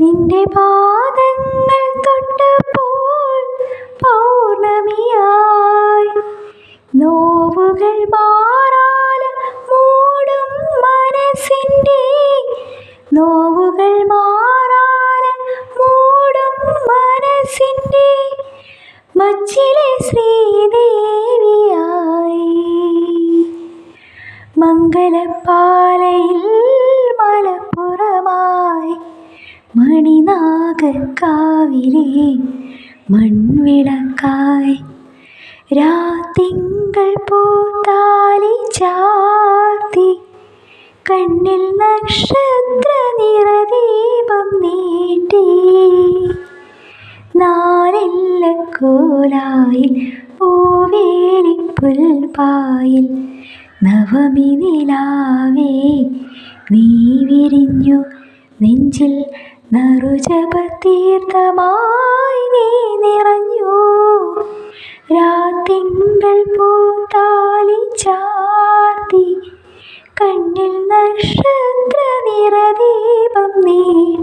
നിന്റെ പാദങ്ങൾ തൊട്ടപ്പോൾ പൗർണമിയായി. നോവുകൾ മാറാല മൂടും മനസ്സിന്റെ. നോവുകൾ മാറാല മൂടും മനസ്സിന്റെ. മച്ചിലെ ശ്രീദേവിയായി. മംഗലപ്പാലയിൽ മലപ്പുറമായി മണിനാഗക്കാവിലെ മൺവിളക്കായി. രാത്തിങ്കൾ പൂത്താലി ചാർത്തി കണ്ണിൽ നക്ഷത്ര നിറദീപം നീട്ടി. നാലില്ലക്കോലായിൽ പൂവേലിപ്പുൽപ്പായിൽ നവമി നിലാവേ നീ വിരിഞ്ഞു നെഞ്ചിൽ നറുജപത്തീർത്ഥമായി നീ നിറഞ്ഞു. രാത്തിങ്കൾ പൂത്താലി ചാർത്തി കണ്ണിൽ നക്ഷത്ര നിറദീപം നീട്ടി